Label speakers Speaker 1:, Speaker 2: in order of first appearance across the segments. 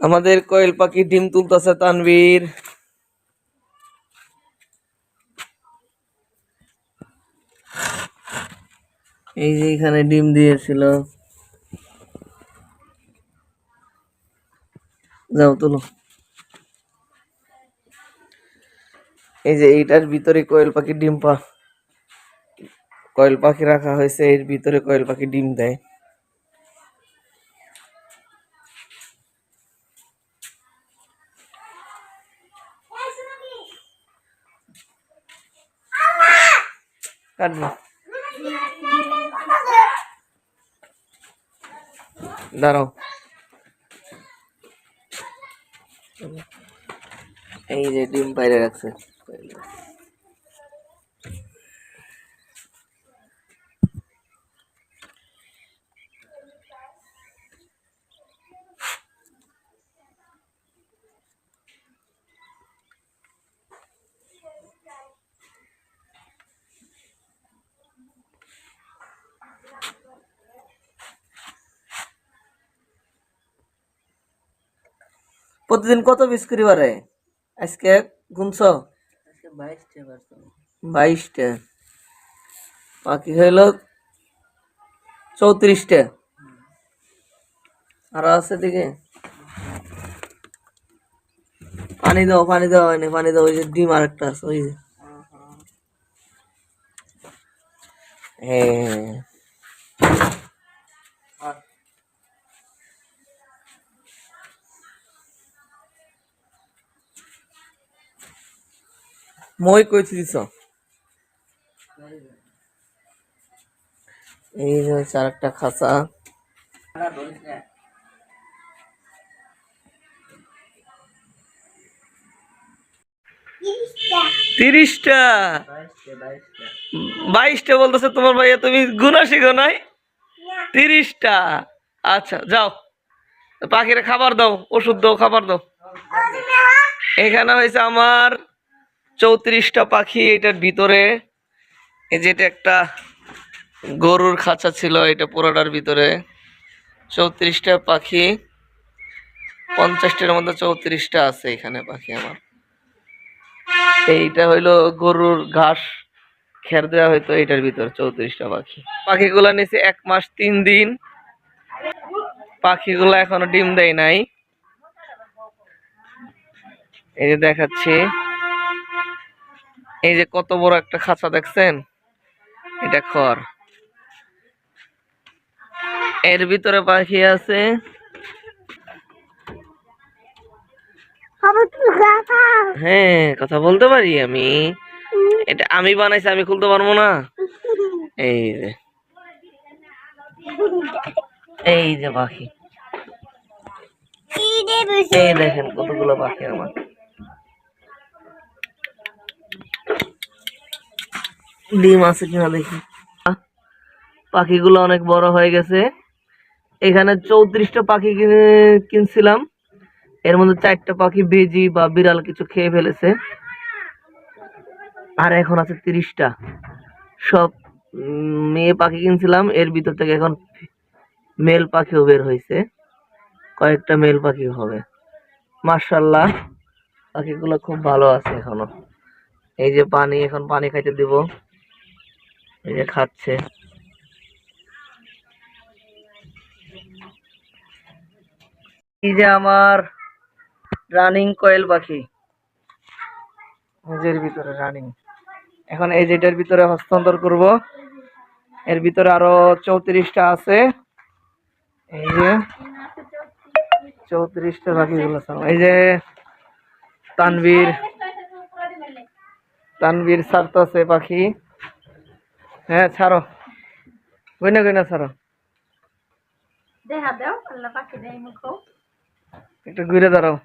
Speaker 1: আমাদের কোয়েল পাখি ডিম তুলতেছে তানভীর। এই যে এখানে ডিম দিয়েছিল। যাও, তুলো। এই যে এইটার ভিতরে কোয়েল পাখি ডিম পা কোয়েল পাখি রাখা হয়েছে, এর ভিতরে কোয়েল পাখি ডিম দেয়। কাটবো। দাঁড়াও। এই যে ডিম বাইরে রাখছে। প্রতিদিন কত পিস করি আজকে গুনছ? বাইশটা বাকি হইল চৌত্রিশটা আর আছে দিকে পানি দাও পানি দাও হয়নি পানি দাও ওই যে ডিম আর একটা আছে ওই যে। হ্যাঁ। মই কইছি দিছ এই হচ্ছে আরেকটা খাঁচা। তিরিশটা। বাইশটা বলতেছে তোমার ভাইয়া, তুমি গুনা শিখো নাই? তিরিশটা। আচ্ছা যাও। পাখিরে খাবার দাও, ওষুধ দাও, খাবার দাও। এখানে হয়েছে আমার চৌত্রিশটা পাখি এটার ভিতরে। এই যেটা একটা গরুর খাঁচা ছিল, এটা পুরোটার ভিতরে। চৌত্রিশটা পাখি, পঞ্চাশটার মধ্যে চৌত্রিশটা আছে এখানে পাখি আমার। এইটা হইল গরুর ঘাস, খের দেওয়া হয়তো এটার ভিতর, চৌত্রিশটা পাখি। পাখিগুলা নিচে এক মাস তিন দিন। পাখিগুলা এখনও ডিম দেয় নাই। এই যে দেখাচ্ছি। এই যে কত বড় একটা খাঁচা দেখছেন? এটা খড়। এর ভিতরে পাখি আছে। হ্যাঁ কথা বলতে পারি আমি। এটা আমি বানাইছি আমি খুলতে পারব না। এই যে। এই যে পাখি। এই দেখেন কতগুলো পাখি আমার। ডিম আছে কিনা দেখি। পাখিগুলো অনেক বড় হয়ে গেছে। এখানে চৌত্রিশটা পাখি কিনে- কিনছিলাম। এর মধ্যে চারটা পাখি বেজি বা বিড়াল কিছু খেয়ে ফেলেছে। আর এখন আছে তিরিশটা। সব মেয়ে পাখি কিনছিলাম। এর ভিতর থেকে এখন মেল পাখিও বের হয়েছে। কয়েকটা মেল পাখি হবে। মার্শাল্লাহ পাখিগুলো খুব ভালো আছে এখনও। এই যে পানি, এখন পানি খাইতে দিব। এই যে খাচ্ছে। এই যে আমার রানিং কয়েল পাখি। নিজের ভিতরে রানিং। এখন এই যেটার ভিতরে হস্তান্তর করব, এর ভিতরে আরও চৌত্রিশটা আছে। এই যে চৌত্রিশটা পাখিগুলো। এই যে তানবীর তানভীর ছাড়তেছে পাখি। হ্যাঁ ছাড়ো। গইনা গইনা ছাড়ো।
Speaker 2: দেখা দাও আল্লাহ পাখি দেয় মুখ।
Speaker 1: একটু ঘুরে দাঁড়াও।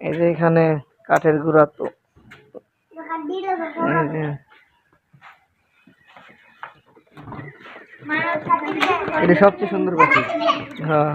Speaker 1: এই যে এখানে কাঠের গুঁড়া তো। এটা সবচেয়ে সুন্দর পাখি। হ্যাঁ।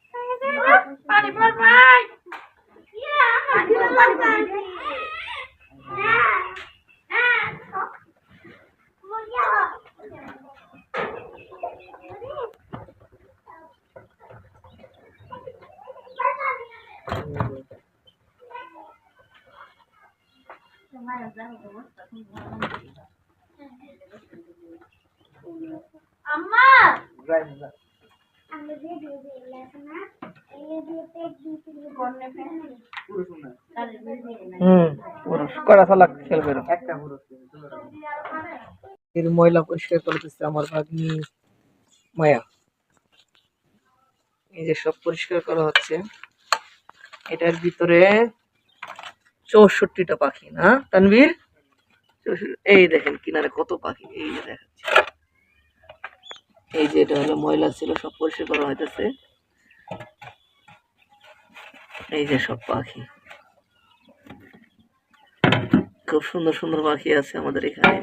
Speaker 2: আম্মা!
Speaker 1: হুম পুরুষ। কড়া চালাক খেলবে এর ময়লা পরিষ্কার করতেছে আমার ভাগ্নি মায়া। এই যে সব পরিষ্কার করা হচ্ছে এটার ভিতরে চৌষট্টিটা পাখি, না? তানবীর এই দেখেন কিনারে কত পাখি, এই যে দেখাচ্ছি। এই যে এটা হলো ময়লা ছিল, সব পরিষ্কার করা হইতেছে। এই যে সব পাখি। খুব সুন্দর সুন্দর পাখি আছে আমাদের এখানে।